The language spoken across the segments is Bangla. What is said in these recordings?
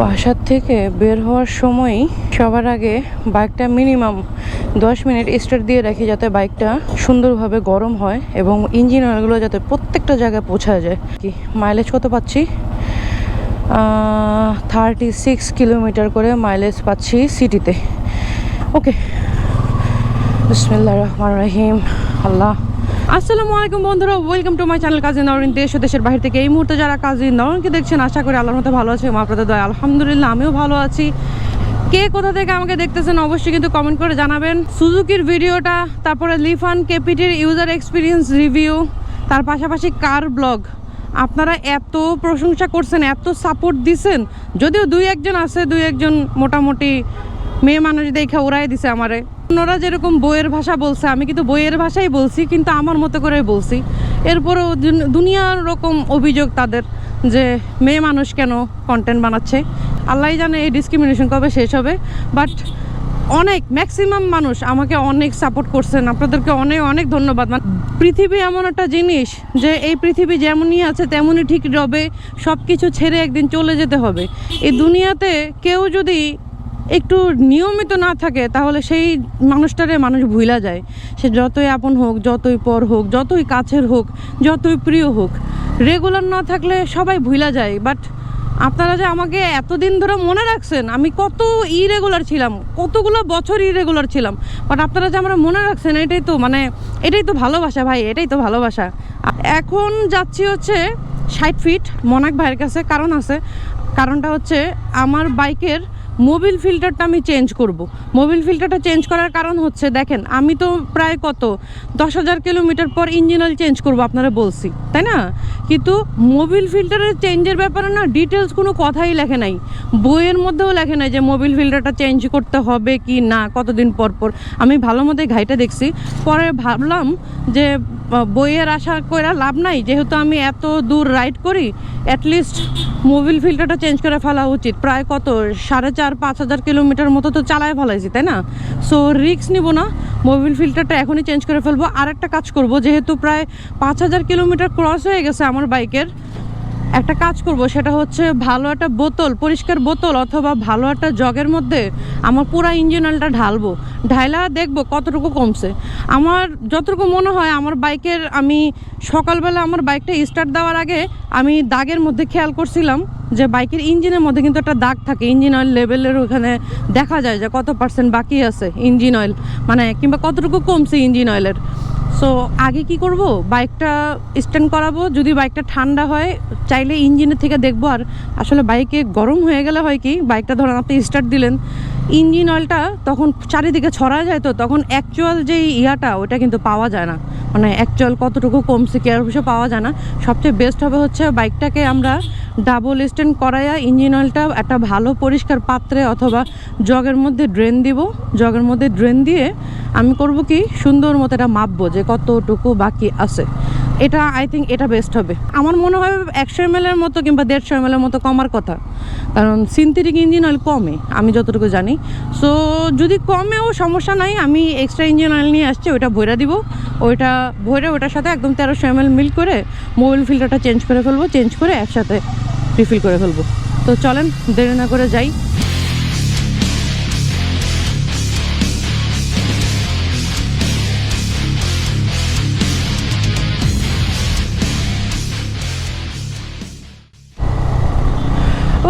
বাসার থেকে বের হওয়ার সময়ই সবার আগে বাইকটা মিনিমাম দশ মিনিট স্টার্ট দিয়ে রাখি যাতে বাইকটা সুন্দরভাবে গরম হয় এবং ইঞ্জিন অয়েলগুলো যাতে প্রত্যেকটা জায়গায় পৌঁছা যায়। কি মাইলেজ কত পাচ্ছি? থার্টি সিক্স কিলোমিটার করে মাইলেজ পাচ্ছি সিটিতে ওকে বিসমিল্লাহ রহমান রহিম। আল্লাহ। আসসালামু আলাইকুম বন্ধুরা welcome to my channel Kazi Norin দেশ ও দেশের বাইরে থেকে এই মুহূর্তে যারা কাজী নরিনকে দেখছেন, আশা করি আল্লাহর মতো ভালো আছে আপনাদের দয়া আলহামদুলিল্লাহ আমিও ভালো আছি। কে কোথা থেকে আমাকে দেখতেছেন অবশ্যই কিন্তু কমেন্ট করে জানাবেন। সুজুকির ভিডিওটা, তারপরে লিফান কেপিটির ইউজার এক্সপিরিয়েন্স রিভিউ তার পাশাপাশি কার ব্লগ আপনারা এত প্রশংসা করছেন, এত সাপোর্ট দিছেন, যদিও দুই একজন আছে, দুই একজন মোটামুটি মেয়ে মানুষ দেখে ওরাই দিছে আমারে। ওরা যেরকম বইয়ের ভাষা বলছে, আমি কিন্তু বইয়ের ভাষাই বলছি, কিন্তু আমার মতো করে বলছি। এরপরেও দুনিয়ার রকম অভিযোগ তাদের যে মেয়ে মানুষ কেন কন্টেন্ট বানাচ্ছে। আল্লাহ জানে এই ডিসক্রিমিনেশন কবে শেষ হবে বাট অনেক ম্যাক্সিমাম মানুষ আমাকে অনেক সাপোর্ট করছেন। আপনাদেরকে অনেক অনেক ধন্যবাদ। মানে পৃথিবী এমন একটা জিনিস যে এই পৃথিবী যেমনই আছে, তেমনই ঠিক রবে সব কিছু ছেড়ে একদিন চলে যেতে হবে। এই দুনিয়াতে কেউ যদি একটু নিয়মিত না থাকে, তাহলে সেই মানুষটারে মানুষ ভুলা যায়। সে যতই আপন হোক, যতই পর হোক, যতই কাছের হোক, যতই প্রিয় হোক রেগুলার না থাকলে সবাই ভুলা যায়। বাট আপনারা যে আমাকে এতদিন ধরে মনে রাখছেন, আমি কত ইরেগুলার ছিলাম, কতগুলো বছর ইরেগুলার ছিলাম। বাট আপনারা যে আমরা মনে রাখছেন, এটাই তো মানে এটাই তো ভালোবাসা ভাই, এটাই তো ভালোবাসা। এখন যাচ্ছি হচ্ছে ষাট ফিট মনাক ভাইয়ের কাছে কারণ আছে। কারণটা হচ্ছে আমার বাইকের মোবিল ফিল্টারটা আমি চেঞ্জ করব। মোবিল ফিল্টারটা চেঞ্জ করার কারণ হচ্ছে, দেখেন, আমি তো প্রায় কত? দশ হাজার কিলোমিটার পর ইঞ্জিন অয়েল চেঞ্জ করব আপনারা বলছি, তাই না? কিন্তু মোবিল ফিল্টারের চেঞ্জের ব্যাপারে না ডিটেলস কোনো কথাই লেখে নাই। বইয়ের মধ্যেও লেখে নাই যে মোবিল ফিল্টারটা চেঞ্জ করতে হবে কি না, কতদিন পর পর। আমি ভালো মতো ঘাইটা দেখছি। পরে ভাবলাম যে বইয়ের আশা করে লাভ নাই। যেহেতু আমি এত দূর রাইড করি অ্যাটলিস্ট মোবিল ফিল্টারটা চেঞ্জ করে ফেলা উচিত। প্রায় কত? সাড়ে চার, পাঁচ হাজার কিলোমিটার মতো তো চালায় ফেলাইছি, তাই না? সো রিক্স নিব না। মোবিল ফিল্টারটা এখনই চেঞ্জ করে ফেলব। আর একটা কাজ করব, যেহেতু প্রায় পাঁচ হাজার কিলোমিটার ক্রস হয়ে গেছে আমার বাইকের একটা কাজ করব, সেটা হচ্ছে ভালো একটা বোতল, পরিষ্কার বোতল অথবা ভালো একটা জগের মধ্যে আমার পুরো ইঞ্জিন অয়েলটা ঢালবো। ঢাইলা দেখব কতটুকু কমছে। আমার যতটুকু মনে হয় আমার বাইকের আমি সকালবেলা আমার বাইকটা স্টার্ট দেওয়ার আগে আমি দাগের মধ্যে খেয়াল করছিলাম। যে বাইকের ইঞ্জিনের মধ্যে কিন্তু একটা দাগ থাকে, ইঞ্জিন অয়েল লেভেলের ওখানে দেখা যায় যে কত পার্সেন্ট বাকি আছে ইঞ্জিন অয়েল মানে কিংবা কতটুকু কমছে ইঞ্জিন অয়েলের সো আগে কি করব? বাইকটা স্ট্যান্ড করাবো, যদি বাইকটা ঠান্ডা হয়, চাইলে ইঞ্জিনের থেকে দেখব আর আসলে বাইকে গরম হয়ে গেলে হয় কি, বাইকটা ধরেন আপনি স্টার্ট দিলেন, ইঞ্জিন অয়েলটা তখন চারিদিকে ছড়া যায় তো, তখন অ্যাকচুয়াল যে ইয়াটা, ওটা কিন্তু পাওয়া যায় না। মানে অ্যাকচুয়াল কতটুকু কমছে কেয়ার অফিসে পাওয়া যায় না। সবচেয়ে বেস্ট হবে হচ্ছে বাইকটাকে আমরা ডাবল স্ট্যান্ড করাইয়া ইঞ্জিন অয়েলটা একটা ভালো পরিষ্কার পাত্রে অথবা জগের মধ্যে ড্রেন দিব। জগের মধ্যে ড্রেন দিয়ে আমি করব কি, সুন্দর মতো এটা মাপবো যে কতটুকু বাকি আছে। এটা আই থিঙ্ক এটা বেস্ট হবে। আমার মনে হয় একশো এম মতো কিংবা দেড়শো এম মতো কমার কথা। কারণ সিনথেটিক ইঞ্জিন অয়েল কমে, আমি যতটুকু জানি। সো যদি কমেও সমস্যা নাই, আমি এক্সট্রা ইঞ্জিন অয়েল নিয়ে আসছি, ওইটা ভরে দিব। ওইটা ভরে ওটার সাথে একদম তেরোশো এম মিল করে মোবাইল ফিল্টারটা চেঞ্জ করে ফেলব চেঞ্জ করে একসাথে রিফিল করে ফেলব। তো চলেন, দেরি না করে যাই।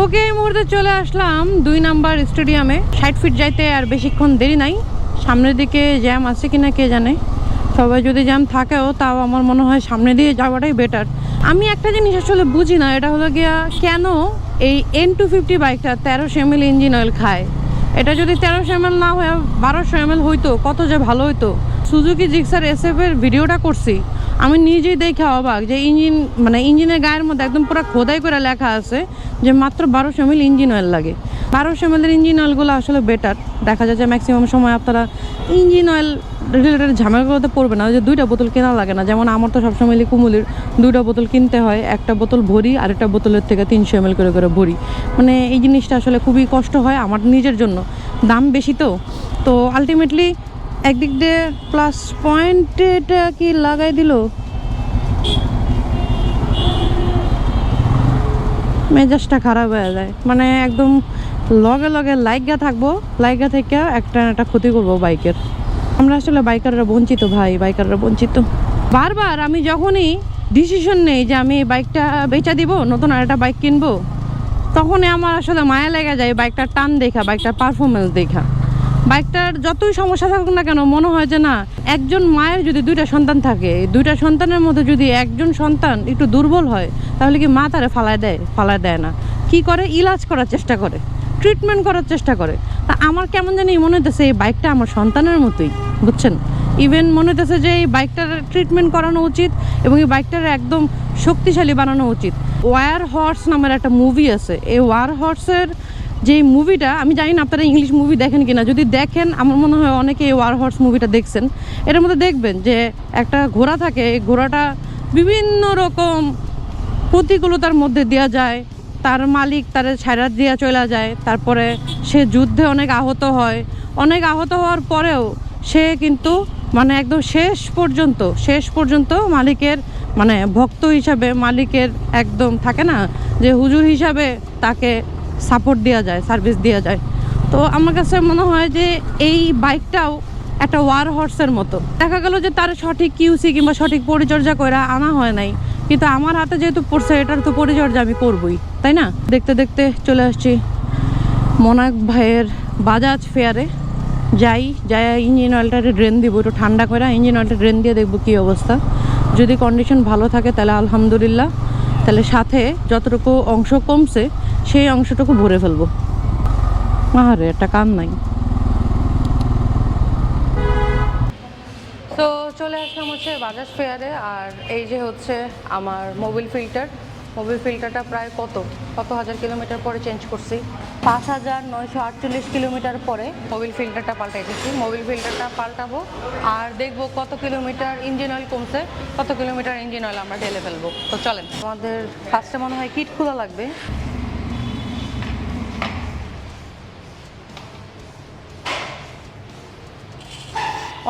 ওকে এই মুহূর্তে চলে আসলাম দুই নাম্বার স্টেডিয়ামে। ষাট ফিট যাইতে আর বেশিক্ষণ দেরি নাই। সামনের দিকে জ্যাম আছে কিনা কে জানে। সবাই যদি জ্যাম থাকেও, তাও আমার মনে হয় সামনে দিয়ে যাওয়াটাই বেটার আমি একটা জিনিস আসলে বুঝি না, এটা হলো গিয়া কেন এই এন টু ফিফটি বাইকটা তেরোশো এম ইঞ্জিন অয়েল খায়? এটা যদি তেরোশো এম না হয়ে, বারোশো এম হইতো, কত যে ভালো হইতো। সুজুকি জিক্সার এসএফ এর ভিডিওটা করছি। আমি নিজেই দেখে অবাক যে ইঞ্জিন মানে ইঞ্জিনের গায়ের মধ্যে একদম পুরো খোদাই করে লেখা আছে যে মাত্র বারোশো এম ইঞ্জিন অয়েল লাগে। বারোশো এম এর ইঞ্জিন অয়েলগুলো আসলে বেটার দেখা যায় যে ম্যাক্সিমাম সময় আপনারা ইঞ্জিন অয়েল রিলেটেড ঝামেলাগুলোতে পড়বে না যে দুইটা বোতল কেনা লাগে না। যেমন আমার তো সবসময় কুমুলির দুইটা বোতল কিনতে হয়, একটা বোতল ভরি আর একটা বোতলের থেকে তিনশো এম করে করে ভরি। মানে এই জিনিসটা আসলে খুবই কষ্ট হয় আমার নিজের জন্য। দাম বেশি তো। তো আলটিমেটলি একদিক দিয়ে প্লাস পয়েন্টে এটা কি লাগাই দিল? মেজাজটা খারাপ হয়ে যায়। মানে একদম লগে লগে লাইগা থাকব, লাইগা থেকে একটা একটা ক্ষতি করব বাইকের। আমরা আসলে বাইকাররা বঞ্চিত ভাই, বাইকাররা বঞ্চিত। বারবার আমি যখনই ডিসিশন নেই যে আমি বাইকটা বেচা দিব, নতুন আরেকটা বাইক কিনবো, তখনই আমার আসলে মায়া লেগে যায় বাইকটার টান দেখা, বাইকটার পারফরমেন্স দেখা। বাইকটার যতই সমস্যা থাকুক না কেন, মনে হয় যে না, একজন মায়ের যদি দুইটা সন্তান থাকে দুইটা সন্তানের মধ্যে যদি একজন সন্তান একটু দুর্বল হয়, তাহলে কি মা তারা ফালায় দেয়? ফালায় দেয় না। কি করে? ইলাজ করার চেষ্টা করে ট্রিটমেন্ট করার চেষ্টা করে। তা আমার কেমন জানি মনে হতেছে এই বাইকটা আমার সন্তানের মতোই, বুঝছেন? ইভেন মনে হতেছে যে এই বাইকটার ট্রিটমেন্ট করানো উচিত এবং এই বাইকটার একদম শক্তিশালী বানানো উচিত। ওয়ার হর্স নামের একটা মুভি আছে। এই ওয়ার হর্সের যে মুভিটা আমি জানি না আপনারা ইংলিশ মুভি দেখেন কিনা, যদি দেখেন, আমার মনে হয় অনেকে ওয়ার হর্স মুভিটা দেখছেন। এটার মধ্যে দেখবেন যে একটা ঘোড়া থাকে, এই ঘোড়াটা বিভিন্ন রকম প্রতিকূলতার মধ্যে দেওয়া যায়। তার মালিক তার ছাড়া দিয়ে চলে যায়, তারপরে সে যুদ্ধে অনেক আহত হয়। অনেক আহত হওয়ার পরেও সে কিন্তু মানে একদম শেষ পর্যন্ত শেষ পর্যন্ত মালিকের মানে ভক্ত হিসাবে, মালিকের একদম থাকে না যে হুজুর হিসাবে তাকে সাপোর্ট দেওয়া যায় সার্ভিস দেওয়া যায়। তো আমার কাছে মনে হয় যে এই বাইকটাও একটা ওয়ার হর্সের মতো। দেখা গেল যে তার সঠিক কিউসি কিংবা সঠিক পরিচর্যা করে আনা হয় নাই। কিন্তু আমার হাতে যেহেতু পড়ছে, এটার তো পরিচর্যা আমি করবই, তাই না? দেখতে দেখতে চলে আসছি মোনাক ভাইয়ের বাজাজ ফেয়ারে। যাই যাই, ইঞ্জিন অয়েলটা ড্রেন দিব, একটু ঠান্ডা করে ইঞ্জিন অয়েলটা ড্রেন দিয়ে দেখব কী অবস্থা। যদি কন্ডিশন ভালো থাকে তাহলে আলহামদুলিল্লাহ। তাহলে সাথে যতটুকু অংশ কমছে, সেই অংশটুকু ভরে ফেলব। আরে একটা কান নাই। তো চলে আসলাম হচ্ছে বাজাজ ফেয়ারে, আর এই যে হচ্ছে আমার মোবিল ফিল্টার। মোবিল ফিল্টারটা প্রায় কত? কত হাজার কিলোমিটার পরে চেঞ্জ করছি? পাঁচ হাজার নয়শো আটচল্লিশ কিলোমিটার পরে মোবিল ফিল্টারটা পাল্টাইতেছি মোবিল ফিল্টারটা পাল্টাবো আর দেখব কত কিলোমিটার ইঞ্জিন অয়েল কমছে, কত কিলোমিটার ইঞ্জিন অয়েল আমরা ঢেলে ফেলব। তো চলেন। আমাদের ফার্স্টে মনে হয় কিট খোলা লাগবে।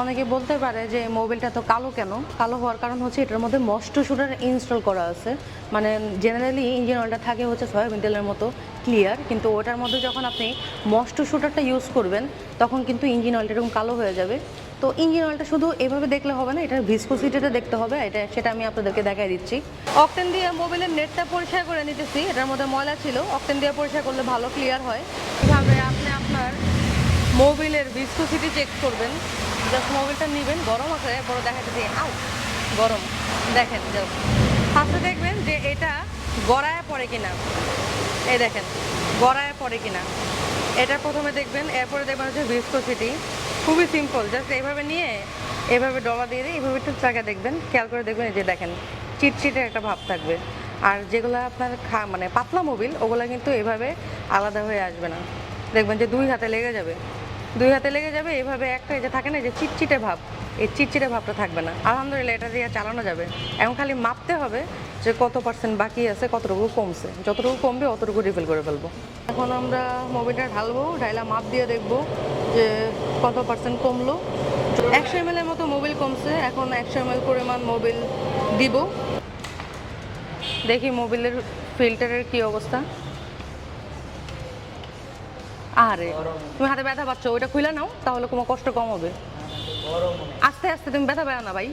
অনেকে বলতে পারে যে মোবাইলটা তো কালো কেন? কালো হওয়ার কারণ হচ্ছে এটার মধ্যে মস্ট শুটার ইনস্টল করা আছে। মানে জেনারেলি ইঞ্জিন অয়েলটা থাকে হচ্ছে সয়াবিন তেলের মতো। ক্লিয়ার কিন্তু ওটার মধ্যে যখন আপনি মস্ট শুটারটা ইউজ করবেন, তখন কিন্তু ইঞ্জিন অয়েলটা এরকম কালো হয়ে যাবে। তো ইঞ্জিন অয়েলটা শুধু এভাবে দেখলে হবে না এটার ভিসকোসিটিটা দেখতে হবে, এটা সেটা আমি আপনাদেরকে দেখাই দিচ্ছি। অকটেন দিয়ে মোবাইলের নেটটা পরিষ্কার করে নিতেছি, এটার মধ্যে ময়লা ছিল অকটেন দিয়ে পরিষ্কার করলে ভালো ক্লিয়ার হয়। কীভাবে আপনি আপনার মোবিলের ভিসকোসিটি চেক করবেন জাস্ট মোবিলটা নেবেন, গরম আছে বড় দেখাচ্ছে আউ, গরম। দেখেন ফার্স্টে দেখবেন যে এটা গড়ায় পড়ে কিনা? এই দেখেন, গড়ায় পড়ে কিনা? এটা প্রথমে দেখবেন, এরপরে দেখবেন হচ্ছে ভিসকোসিটি খুবই সিম্পল জাস্ট এইভাবে নিয়ে, এভাবে ডলা দিয়ে দিয়ে এইভাবে একটু চাকা দেখবেন, খেয়াল করে দেখবেন এই যে দেখেন, চিটচিটে একটা ভাব থাকবে। আর যেগুলো আপনার খা মানে পাতলা মোবিল, ওগুলো কিন্তু এভাবে আলাদা হয়ে আসবে না। দেখবেন যে দুই হাতে লেগে যাবে। দুই হাতে লেগে যাবে, এভাবে একটা যে থাকে না যে চিটচিটে ভাব, এই চিটচিটে ভাবটা থাকবে না। আলহামদুলিল্লাহ, এটা দিয়ে চালানো যাবে। এখন খালি মাপতে হবে যে কত পার্সেন্ট বাকি আছে, কতটুকু কমছে। যতটুকু কমবে, অতটুকু রিফিল করে ফেলব। এখন আমরা মোবিলটা ঢালবো, ঢাইলা মাপ দিয়ে দেখব যে কত পার্সেন্ট কমলো। একশো এম এর মতো মোবিল কমছে, এখন একশো এম এল পরিমাণ মোবিল দিব। দেখি মোবিলের ফিল্টারের কি অবস্থা। আরে, তুমি হাতে ব্যথা পাচ্ছ, ওইটা খুলে নাও, তাহলে কোনো কষ্ট কম হবে। আস্তে আস্তে তুমি ব্যথা পাও না ভাই।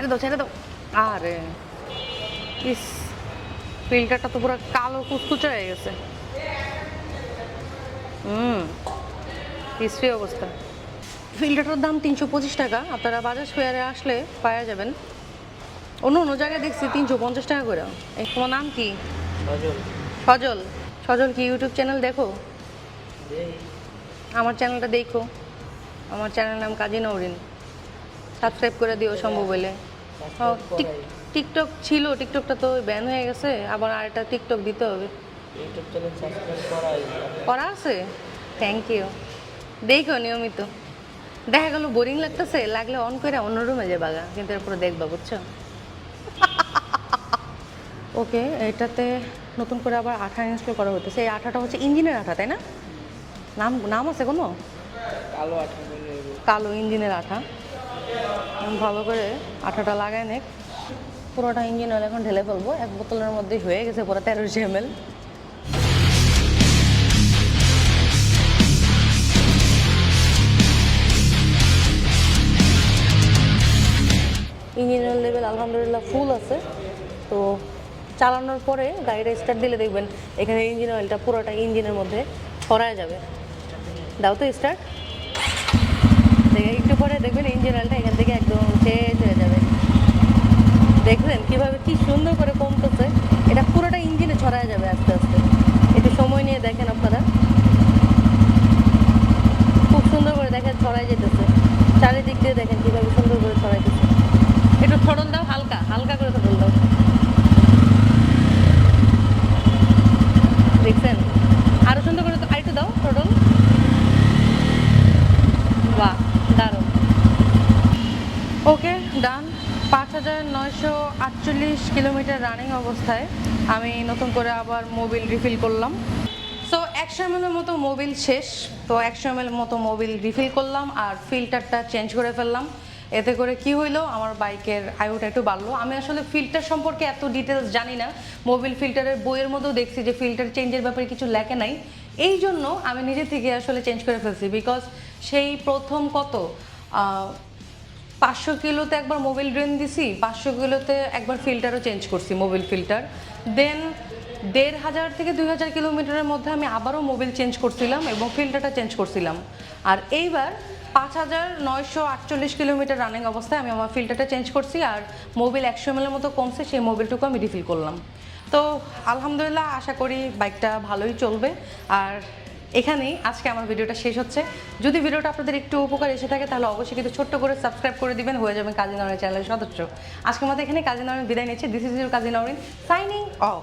ছেড়ে দাও ছেড়ে দাও। আরে ইস ফিল্টারটা তো পুরো কালো কুচকুচে হয়ে গেছে। হুম ইসফি অবস্থা। ফিল্টারটার দাম তিনশো পঁচিশ টাকা আপনারা বাজাজ ফেয়ারে আসলে পাওয়া যাবেন। অন্য অন্য জায়গায় দেখছি তিনশো পঞ্চাশ টাকা করে। এই তোমার নাম কি? সজল। সজল। কি ইউটিউব চ্যানেল দেখো? আমার চ্যানেলটা দেখো। আমার চ্যানেল নাম কাজী নৌরিন সাবস্ক্রাইব করে দিও সম্ভব হলে। টিকটক ছিল টিকটকটা তো ব্যান হয়ে গেছে আবার আরেকটা টিকটক দিতে হবে। ইউটিউব চ্যানেল সাবস্ক্রাইব করাই করা আছে? থ্যাংক ইউ দেখো নিয়মিত। দেখা গেল বোরিং লাগতেছে লাগলে অন করে অন্য রুমে যে বাগা কিন্তু এরপরে দেখবা বুঝছ? ওকে এটাতে নতুন করে আবার আঠা ইনস্টল করা হতেছে এই আঠাটা হচ্ছে ইঞ্জিনের আঠা তাই না? নাম নাম আছে কোনো? কালো আঠা কালো ইঞ্জিনের আঠা। ভালো করে আঠাটা লাগায় নেক। পুরোটা ইঞ্জিন অয়েল এখন ঢেলে ফেলব। এক বোতলের মধ্যেই হয়ে গেছে পুরো তেরোশো M L engine oil level আলহামদুলিল্লাহ ফুল আছে। তো চালানোর পরে গাড়িটা স্টার্ট দিলে দেখবেন, এখানে ইঞ্জিন অয়েলটা পুরোটা ইঞ্জিনের মধ্যে ছড়ায় যাবে। দাও তো স্টার্ট একটু পরে দেখবেন ইঞ্জিন অয়েলটা এখান থেকে একদম শেষ হয়ে যাবে। দেখবেন কীভাবে কি সুন্দর করে কমতেছে। এটা পুরোটা ইঞ্জিনে ছড়া যাবে আস্তে আস্তে একটু সময় নিয়ে দেখেন আপনারা খুব সুন্দর করে দেখেন ছড়াই যেতেছে চারিদিক দিয়ে দেখেন কীভাবে সুন্দর করে ছড়াইতেছে একটু থড়ল দাও হালকা হালকা করে থড়ল দাও দেখছেন আরও সুন্দর করে তো- আরেকটু দাও থড়ল বাহ দারুণ ওকে, ডান। পাঁচ হাজার নয়শো আটচল্লিশ কিলোমিটার রানিং অবস্থায় আমি নতুন করে আবার মোবিল রিফিল করলাম। সো একশো এম মতো মোবিল শেষ। তো একশো এম মতো মোবিল রিফিল করলাম আর ফিল্টারটা চেঞ্জ করে ফেললাম। এতে করে কি হইল, আমার বাইকের আয়ুটা একটু বাড়লো। আমি আসলে ফিল্টার সম্পর্কে এত ডিটেলস জানি না। মোবিল ফিল্টারের বইয়ের মধ্যেও দেখছি যে ফিল্টার চেঞ্জের ব্যাপারে কিছু লেখে নাই। এই জন্য আমি নিজে থেকে আসলে চেঞ্জ করে ফেলছি। বিকজ সেই প্রথম কত? পাঁচশো কিলোতে একবার মোবিল ড্রেন দিছি, পাঁচশো কিলোতে একবার ফিল্টারও চেঞ্জ করছি মোবিল ফিল্টার। দেন দেড় হাজার থেকে দুই হাজার কিলোমিটারের মধ্যে আমি আবারও মোবিল চেঞ্জ করছিলাম এবং ফিল্টারটা চেঞ্জ করছিলাম। আর এইবার পাঁচ হাজার নয়শো আটচল্লিশ কিলোমিটার রানিং অবস্থায় আমি আমার ফিল্টারটা চেঞ্জ করছি আর মোবিল একশো এমএলের মতো কমছে, সেই মোবিলটুকু আমি রিফিল করলাম। তো আলহামদুলিল্লাহ, আশা করি বাইকটা ভালোই চলবে। আর এখানেই আজকে আমার ভিডিওটা শেষ হচ্ছে। যদি ভিডিওটা আপনাদের একটু উপকার এসে থাকে, তাহলে অবশ্যই কিন্তু ছোট্ট করে সাবস্ক্রাইব করে দিবেন। হয়ে যাবেন কাজী নরেন চ্যানেলের সদস্য। আজকের মতো এখানে কাজী নরেন বিদায় নিচ্ছে। This is your Kazi Naren signing off